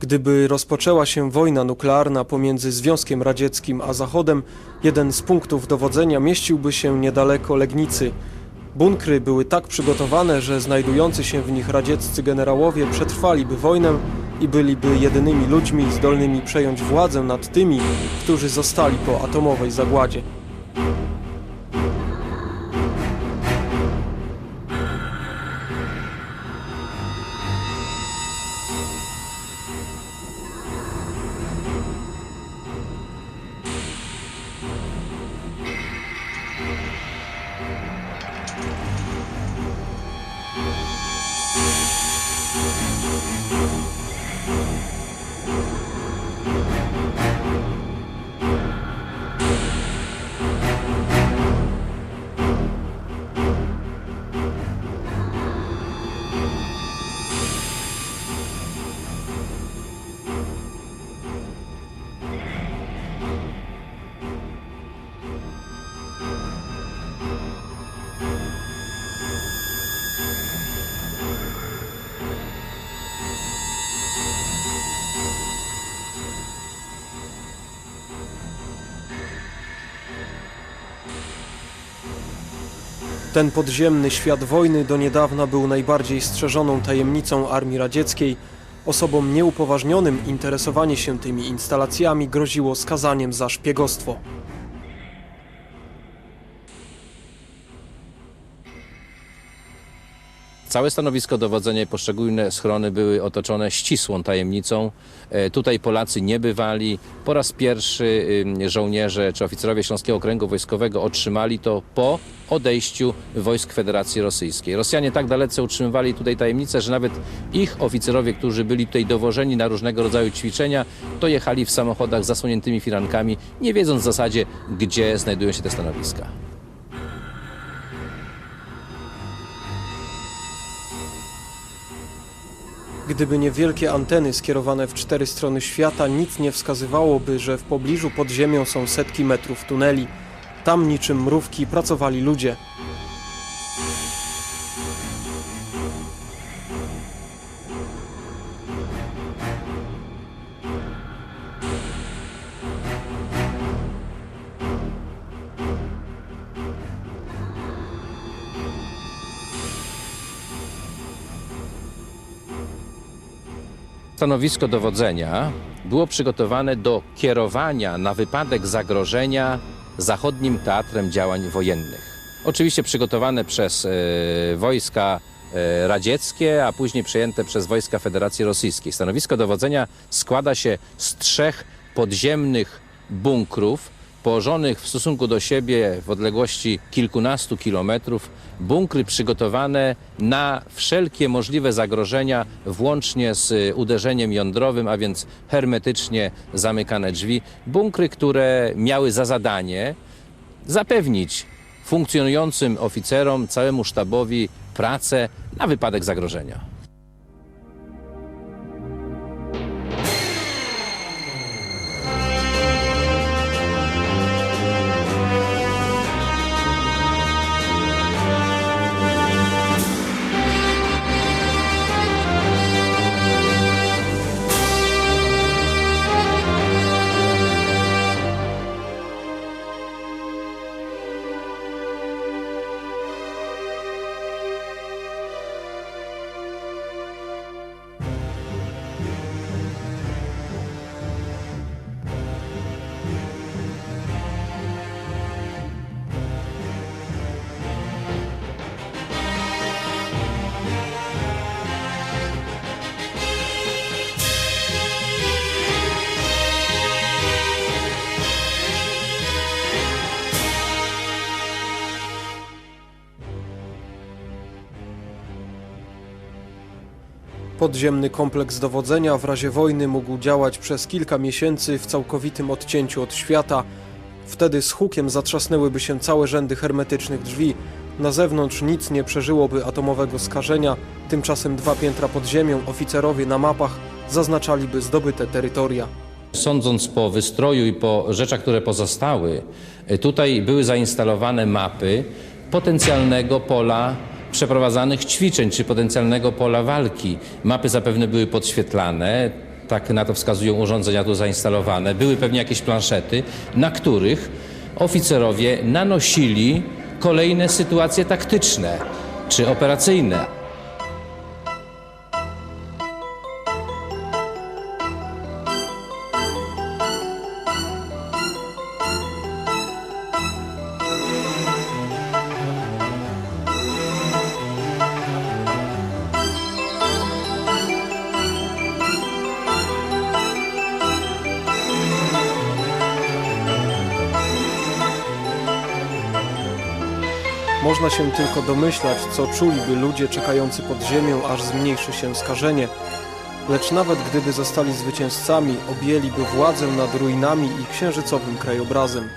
Gdyby rozpoczęła się wojna nuklearna pomiędzy Związkiem Radzieckim a Zachodem, jeden z punktów dowodzenia mieściłby się niedaleko Legnicy. Bunkry były tak przygotowane, że znajdujący się w nich radzieccy generałowie przetrwaliby wojnę i byliby jedynymi ludźmi zdolnymi przejąć władzę nad tymi, którzy zostali po atomowej zagładzie. Ten podziemny świat wojny do niedawna był najbardziej strzeżoną tajemnicą armii radzieckiej. Osobom nieupoważnionym interesowanie się tymi instalacjami groziło skazaniem za szpiegostwo. Całe stanowisko dowodzenia i poszczególne schrony były otoczone ścisłą tajemnicą. E, Tutaj Polacy nie bywali. Po raz pierwszy żołnierze czy oficerowie Śląskiego Okręgu Wojskowego otrzymali to po odejściu wojsk Federacji Rosyjskiej. Rosjanie tak dalece utrzymywali tutaj tajemnicę, że nawet ich oficerowie, którzy byli tutaj dowożeni na różnego rodzaju ćwiczenia, to jechali w samochodach zasłoniętymi firankami, nie wiedząc w zasadzie, gdzie znajdują się te stanowiska. Gdyby nie wielkie anteny skierowane w cztery strony świata, nic nie wskazywałoby, że w pobliżu pod ziemią są setki metrów tuneli. Tam niczym mrówki pracowali ludzie. Stanowisko dowodzenia było przygotowane do kierowania na wypadek zagrożenia zachodnim teatrem działań wojennych. Oczywiście przygotowane przez e, wojska e, radzieckie, a później przejęte przez wojska Federacji Rosyjskiej. Stanowisko dowodzenia składa się z trzech podziemnych bunkrów położonych w stosunku do siebie w odległości kilkunastu kilometrów, bunkry przygotowane na wszelkie możliwe zagrożenia, włącznie z uderzeniem jądrowym, a więc hermetycznie zamykane drzwi. Bunkry, które miały za zadanie zapewnić funkcjonującym oficerom, całemu sztabowi pracę na wypadek zagrożenia. Podziemny kompleks dowodzenia w razie wojny mógł działać przez kilka miesięcy w całkowitym odcięciu od świata. Wtedy z hukiem zatrzasnęłyby się całe rzędy hermetycznych drzwi. Na zewnątrz nic nie przeżyłoby atomowego skażenia, tymczasem dwa piętra pod ziemią oficerowie na mapach zaznaczaliby zdobyte terytoria. Sądząc po wystroju i po rzeczach, które pozostały, tutaj były zainstalowane mapy potencjalnego pola przeprowadzanych ćwiczeń czy potencjalnego pola walki. Mapy zapewne były podświetlane. tak na to wskazują urządzenia tu zainstalowane, były pewnie jakieś planszety, na których oficerowie nanosili kolejne sytuacje taktyczne czy operacyjne. Można się tylko domyślać, co czuliby ludzie czekający pod ziemią, aż zmniejszy się skażenie. Lecz nawet gdyby zostali zwycięzcami, objęliby władzę nad ruinami i księżycowym krajobrazem.